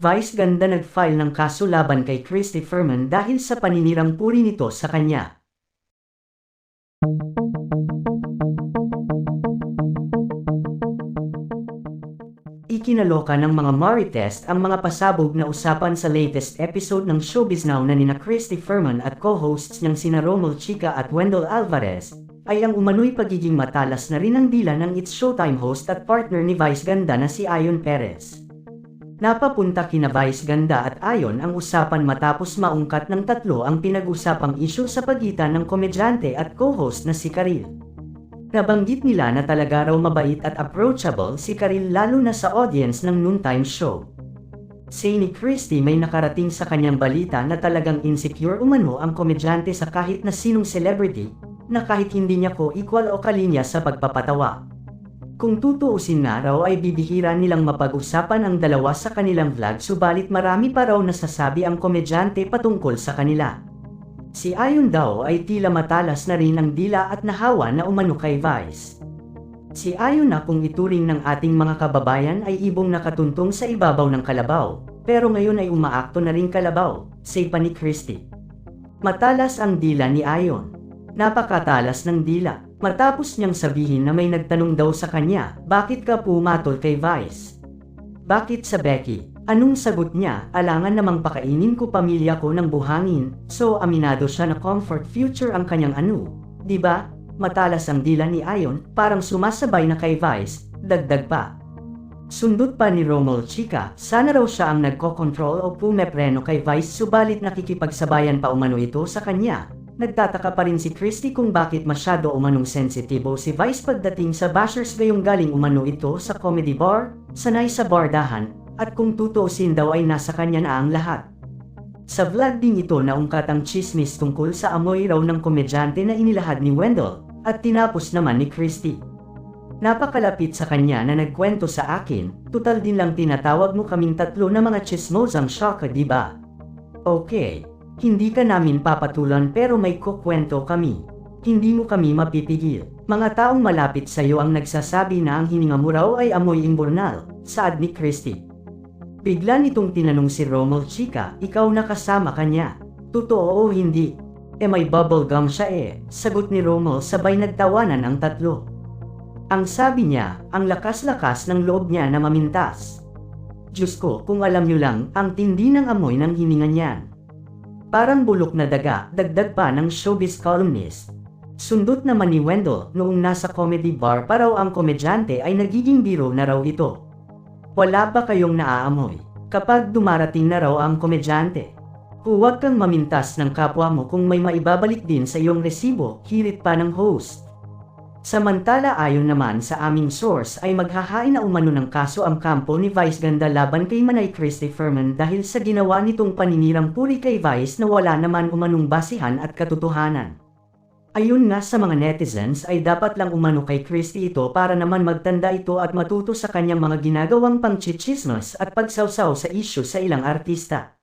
Vice ganda nag-file ng kaso laban kay Christy Furman dahil sa paninirang puri nito sa kanya. Ikinaloka ng mga Marites ang mga pasabog na usapan sa latest episode ng Showbiz Now na nina Christy Furman at co-hosts niyang sina Romel Chica at Wendell Alvarez, ay ang umano'y pagiging matalas na rin ang dila ng It's Showtime host at partner ni Vice Ganda na si Ayon Perez. Napapunta kina Vice Ganda at Ayon ang usapan matapos maungkat ng tatlo ang pinag-usapang issue sa pagitan ng komedyante at co-host na si Karil. Nabanggit nila na talaga raw mabait at approachable si Karil lalo na sa audience ng noontime show. Say ni Christy may nakarating sa kanyang balita na talagang insecure umano ang komedyante sa kahit na sinong celebrity, na kahit hindi niya ko equal o kalinya sa pagpapatawa. Kung tutuusin nga raw ay bibihira nilang mapag-usapan ang dalawa sa kanilang vlog subalit marami pa raw nasasabi ang komedyante patungkol sa kanila. Si Ayon daw ay tila matalas na rin ang dila at nahawa na umano kay Vice. Si Ayon na kung ituring ng ating mga kababayan ay ibong nakatuntong sa ibabaw ng kalabaw, pero ngayon ay umaakto na rin kalabaw, say pa ni Christie. Matalas ang dila ni Ayon. Napakatalas ng dila, matapos niyang sabihin na may nagtanong daw sa kanya, bakit ka pumatol kay Vice? Bakit sa Becky? Anong sagot niya? Alangan namang pakainin ko pamilya ko ng buhangin. So aminado siya na comfort future ang kanyang ano. ba? Matalas ang dila ni Ayon, parang sumasabay na kay Vice, dagdag pa. Sundot pa ni Romel Chica, sana raw siya ang nagko-control o pumepreno kay Vice subalit nakikipagsabayan pa umano ito sa kanya. Nagtataka pa rin si Christy kung bakit masyado umanong sensitibo si Vice pagdating sa bashers gayong galing umano ito sa comedy bar, sanay sa bardahan, at kung tutuusin daw ay nasa kanya na ang lahat. Sa vlog din ito naungkat ang chismis tungkol sa amoy raw ng komedyante na inilahad ni Wendell, at tinapos naman ni Christy. Napakalapit sa kanya na nagkwento sa akin, tutal din lang tinatawag mo kaming tatlo na mga chismosang shocker di ba? Okay, hindi ka namin papatulan pero may kukwento kami. Hindi mo kami mapipigil. Mga taong malapit sa iyo ang nagsasabi na ang hininga mo raw ay amoy imburnal, saad ni Christy. Bigla nitong tinanong si Romel Chica, ikaw nakasama kanya. Totoo o hindi? E may bubble gum siya eh, sagot ni Romel sabay nagtawanan ang tatlo. Ang sabi niya, ang lakas-lakas ng loob niya na mamintas. Diyos ko, kung alam niyo lang, ang tindi ng amoy ng hininga niyan. Parang bulok na daga, dagdag pa ng showbiz columnist. Sundot naman ni Wendell noong nasa comedy bar pa raw ang komedyante ay nagiging biro na raw ito. Wala ba kayong naaamoy? Kapag dumarating na raw ang komedyante. Huwag kang mamintas ng kapwa mo kung may maibabalik din sa iyong resibo, hirit pa ng host. Samantala ayon naman sa aming source ay maghahain na umano ng kaso ang kampo ni Vice Ganda laban kay Manay Christy Furman dahil sa ginawa nitong paninirang puri kay Vice na wala naman umanong basihan at katotohanan. Ayun nga sa mga netizens ay dapat lang umano kay Christy ito para naman magtanda ito at matuto sa kanyang mga ginagawang pangchichismas at pagsawsaw sa issue sa ilang artista.